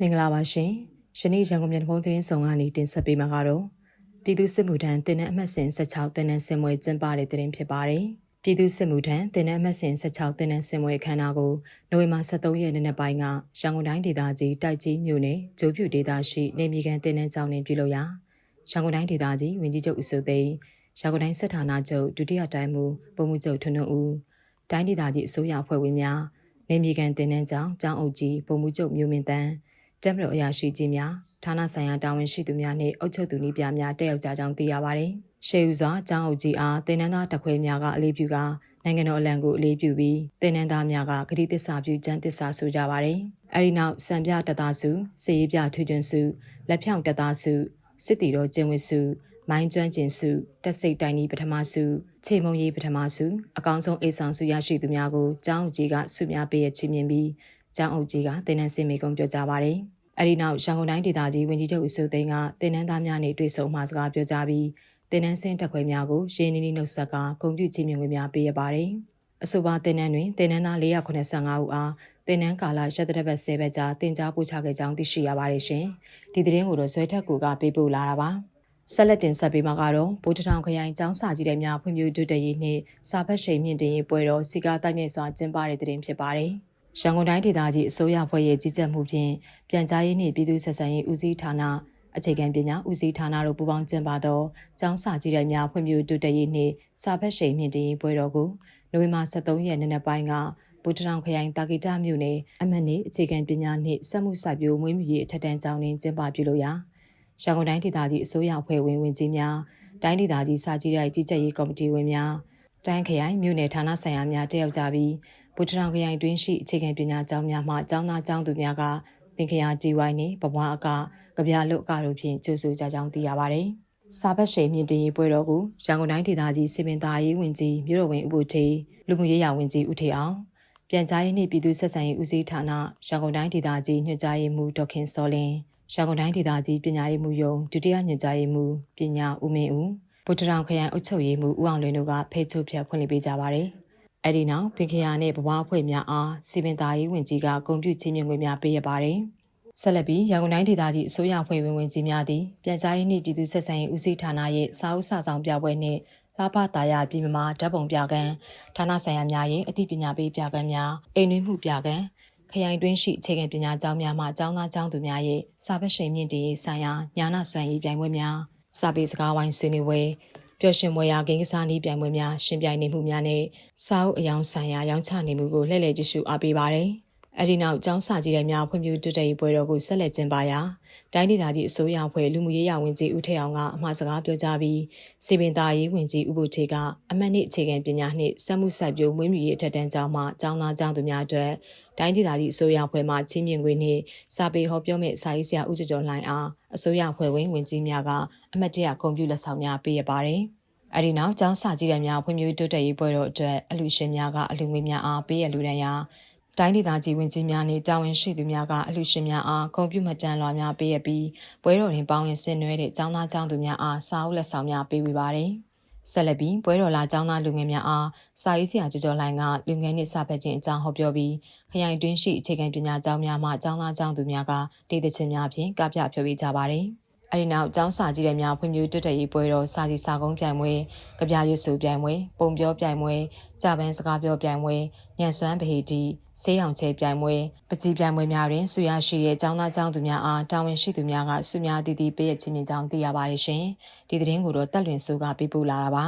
မင်္ဂလာပါရှင်။ယနေ့ရန်ကုန်မြို့တဖုံးသတင်းဆောင်ကနေတင်ဆက်ပေးမှာကတော့ပြည်သူစစ်မှုထမ်းတင်နန်းအမှတ်စဉ်16တင်နန်းစင်မွေကျင်းပတဲ့တင်ဖြစ်ပါတယ်။ပြည်သူစစ်မှုထမ်းတင်နန်းအမှတ်စဉ်16တင်နန်းစင်မွေအခမ်းအနားကိုနိုဝင်ဘာ23ရက်နေ့နေ့ပိုင်းကရန်ကုန်တိုင်းဒေသကြီးတိုက်ကြီးမြို့နယ်ကျိုးဖြူဒေသရှိနေမြေကန်တင်နန်းကျောင်းတွင်ပြုလုပ်ရာရန်ကုန်တိုင်းဒေသကြီးဝင်ကြီးချုပ်ဦးစိုးသိန်းရန်ကုန်တိုင်းစစ်ဌာနချုပ်ဒုတိယတိုင်းမှူးပုံမှုချုပ်ထွန်းထွန်းဦးတိုင်းဒေသကြီးအစိုးရအဖွဲ့ဝင်များနေမြေကန်တင်နန်းကျောင်းကျောင်းအုပ်ကြီးပုံမှုချုပ်မျိုးမင်းတန်း တက်မတော်အရာရှိကြီးများဌာနဆိုင်ရာတာဝန်ရှိသူများနှင့်အုပ်ချုပ်သူနှင့်ပြများတက်ရောက်ကြကြောင်းသိရပါသည်။ရှေးဦးစွာကျောင်းအုပ်ကြီးအားတင်နန်းသားတခွဲများကအလေးပြုကနိုင်ငံတော်အလံကိုအလေးပြုပြီးတင်နန်းသားများကဂတိတစ္ဆာပြုကျမ်းတစ္ဆာဆိုကြပါသည်။အဲဒီနောက်စံပြတသားစုစေရေးပြထူးကျွန်းစုလက်ဖြောင့်တသားစုစစ်တီတော်ကျင်းဝစ်စုမိုင်းကျွမ်းကျင်စုတက်စိတ်တိုင်းဤပထမစုခြေမုံရီပထမစုအကောင်ဆုံးအိဆောင်စုရရှိသူများကိုကျောင်းအုပ်ကြီးကဆုများပေးရချီးမြှင့်ပြီး ကျောင်းအုပ်ကြီးကတင်နန်းစင်မေကုံပြောကြားပါတယ်။အဲဒီနောက်ရန်ကုန်တိုင်းဒေသကြီးဝင်ကြီးချုပ်ဦးစိုးသိန်းကတင်နန်းသားများနှင့်တွေ့ဆုံမှစကားပြောကြားပြီးတင်နန်းစင်တက်ခွဲများကိုရင်းနှီးနှီးနှုတ်ဆက်ကဂုဏ်ပြုချီးမြှင့်ခွင့်များပေးရပါတယ်။အဆိုပါတင်နန်းတွင်တင်နန်းသား485ဦးအားတင်နန်းကာလရက်သက်ဘက်10ဘက်ကြာတင် जा ပို့ချခဲ့ကြောင်းသိရှိရပါတယ်ရှင်။ဒီသတင်းကိုတော့ဇွဲထက်ကူကပေးပို့လာတာပါ။ဆက်လက်တင်ဆက်ပေးမှာကတော့ဗိုလ်တထောင်ခရိုင်ကျောင်းစာကြီးတဲ့များဖွံ့ဖြိုးတိုးတက်ရေးနှင့်စာဖတ်ရှိန်မြင့်တင်ရေးပွဲတော်စီကာတိုက်မြင့်စွာကျင်းပတဲ့တဲ့တင်ဖြစ်ပါတယ်။ ရန်ကုန်တိုင်းဒေသကြီးအစိုးရဖွဲ့ရဲ့ကြီးကြပ်မှုဖြင့်ပြန်ကြားရေးနှင့်ပြည်သူ့ဆက်ဆံရေးဦးစီးဌာနအခြေခံပညာဦးစီးဌာနတို့ပူးပေါင်းကျင်းပသောကျောင်းစာကြီးတဲ့များဖွံ့ဖြိုးတိုးတက်ရေးနှင့်စာဖတ်ရှိန်မြင့်တင်ရေးပွဲတော်ကိုနိုဝင်ဘာ23ရက်နေ့နက်ပိုင်းကဗုဒ္ဓတောင်ခရိုင်တာဂီတာမြို့နယ်အမှတ်နေ့အခြေခံပညာနှင့်စက်မှုစိုက်ပျိုးမွေးမြူရေးအထက်တန်းကျောင်းတွင်ကျင်းပပြုလုပ်ရာရန်ကုန်တိုင်းဒေသကြီးအစိုးရအဖွဲ့ဝင်ဝင်ကြီးများတိုင်းဒေသကြီးစာကြီးတဲ့ကြီးကြပ်ရေးကော်မတီဝင်များတိုင်းခရိုင်မြို့နယ်ဌာနဆိုင်ရာများတက်ရောက်ကြပြီး ဗုဒ္ဓတောင်ခရိုင်တွင်းရှိအခြေခံပညာကျောင်းများမှကျောင်းသားကျောင်းသူများကပင်ခရာတီဝိုင်းနှင့်ပပွားအကကြပြလွတ်အကတို့ဖြင့်ကြိုးဆိုကြကြောင်းသိရပါသည်။စာဘတ်ရှိန်မြင့်တင်ရေးပွဲတော်ကိုရန်ကုန်တိုင်းဒေသကြီးစီမံသားရေးဝင်ကြီးမြို့တော်ဝင်ဥပဒေလူမှုရေးရာဝန်ကြီးဦးထေအောင်ပြန်ကြားရေးနှင့်ပြည်သူ့ဆက်ဆံရေးဦးစီးဌာနရန်ကုန်တိုင်းဒေသကြီးညွှန်ကြားရေးမှူးဒေါက်ခင်စောလင်းရန်ကုန်တိုင်းဒေသကြီးပညာရေးမှူးယုံဒုတိယညွှန်ကြားရေးမှူးပညာဦးမင်းဦးဗုဒ္ဓတောင်ခရိုင်အုပ်ချုပ်ရေးမှူးဦးအောင်လွင်တို့ကဖေးချိုးဖြတ်ဖွင့်လှစ်ပေးကြပါတယ်။ အဲဒီနောက်ပင်ခရာနဲ့ဘဝအဖွဲ့များအားစီပင်သားရေးဝင်ကြီးကဂုဏ်ပြုချီးမြှင့်ငွေများပေးရပါတယ်။ဆက်လက်ပြီးရန်ကုန်တိုင်းဒေသကြီးအစိုးရအဖွဲ့ဝင်ဝင်ကြီးများသည်ပြန်ကြားရေးနှင့်ပြည်သူ့ဆက်ဆံရေးဦးစီးဌာနရဲ့စာအုပ်စာဆောင်ပြပွဲနှင့်လာဖတာယာပြည်မဓာတ်ပုံပြကန်းဌာနဆိုင်ရာများရဲ့အသိပညာပေးပြကန်းများအိမ်တွင်းမှုပြကန်းခရိုင်တွင်းရှိအခြေခံပညာကျောင်းများမှကျောင်းသားကျောင်းသူများရဲ့စာပတ်ရှိန်မြင့်တည်ရေးဆိုင်ရာညာနာစွမ်းရည်ပြိုင်ပွဲများစာပေစကားဝိုင်းဆွေးနွေးပွဲ ပျော်ရွှင်ပွဲရာဂိမ်းကစားနည်းပြိုင်ပွဲများရှင်ပြိုင်နေမှုများနဲ့စာအုပ်အယောင်ဆိုင်ရာရောင်းချနေမှုကိုလှည့်လည်ကြည့်ရှုအားပေးပါတယ်။ အဲဒီနောက်ကျောင်းစာကြီးတဲ့များဖွံ့ဖြိုးတိုးတက်ရေးပွဲတော်ကိုဆက်လက်ကျင်းပရာတိုင်းဒေသကြီးအစိုးရအဖွဲ့လူမှုရေးရာဝန်ကြီးဦးထေအောင်ကအမှားစကားပြောကြားပြီးစီပင်သားရေးဝန်ကြီးဦးဘိုထေကအမတ်နှင့်အခြေခံပညာနှင့်စက်မှုစိုက်ပျိုးမွေးမြူရေးအထက်တန်းကျောင်းမှကျောင်းသားကျောင်းသူများအတွက်တိုင်းဒေသကြီးအစိုးရအဖွဲ့မှချင်းမြင့်ခွေနှင့်စာပေဟောပြောမဲ့စာရေးဆရာဦးကျော်ကျော်လှိုင်အားအစိုးရအဖွဲ့ဝင်ဝန်ကြီးများကအမတ်တရကွန်ပျူတာလက်ဆောင်များပေးရပါတယ်။အဲဒီနောက်ကျောင်းစာကြည့်တဲ့များဖွံ့ဖြိုးတိုးတက်ရေးပွဲတော်အတွက်အလူရှင်များကအလူငွေများအားပေးရလူတန်းရာ တိုင်းဒေသကြီးဝင်ကြီးများနှင့်တာဝန်ရှိသူများကအလှူရှင်များအားဂုဏ်ပြုမှတ်တမ်းလွှာများပေးရပြီးပွဲတော်တွင်ပေါင်းရင်ဆင်နွှဲတဲ့ចောင်းသားចောင်းသူများအားစာအုပ်လက်ဆောင်များပေးဝေပါတယ်။ဆက်လက်ပြီးပွဲတော်လာចောင်းသားလူငယ်များအားစာရေးဆရာကျော်ကျော်လှိုင်ကလူငယ်နှင့်စာဖတ်ခြင်းအကြောင်းဟောပြောပြီးခရိုင်တွင်းရှိအခြေခံပညာကျောင်းများမှចောင်းသားចောင်းသူများကဒေသချင်းများဖြင့်ကပြဖြောပြကြပါတယ်။ အဲဒီနောက်ကျောင်းစာကြည့်တဲ့များဖွံ့ဖြိုးတိုးတက်ရေးပွဲတော်စာစီစာကုန်းပြိုင်ပွဲကြပြရွတ်စုပြိုင်ပွဲပုံပြောပြိုင်ပွဲကြပန်းစကားပြောပြိုင်ပွဲညံစွမ်းဗဟေတီဆေးရောင်ချဲပြိုင်ပွဲပကြီးပြိုင်ပွဲများတွင်ဆူရရှိတဲ့ကျောင်းသားကျောင်းသူများအားတာဝန်ရှိသူများကဆုများတည်တည်ပေးရခြင်းကြောင်းသိရပါတယ်ရှင်ဒီသတင်းကိုတော့တက်လွင်စုကပေးပို့လာတာပါ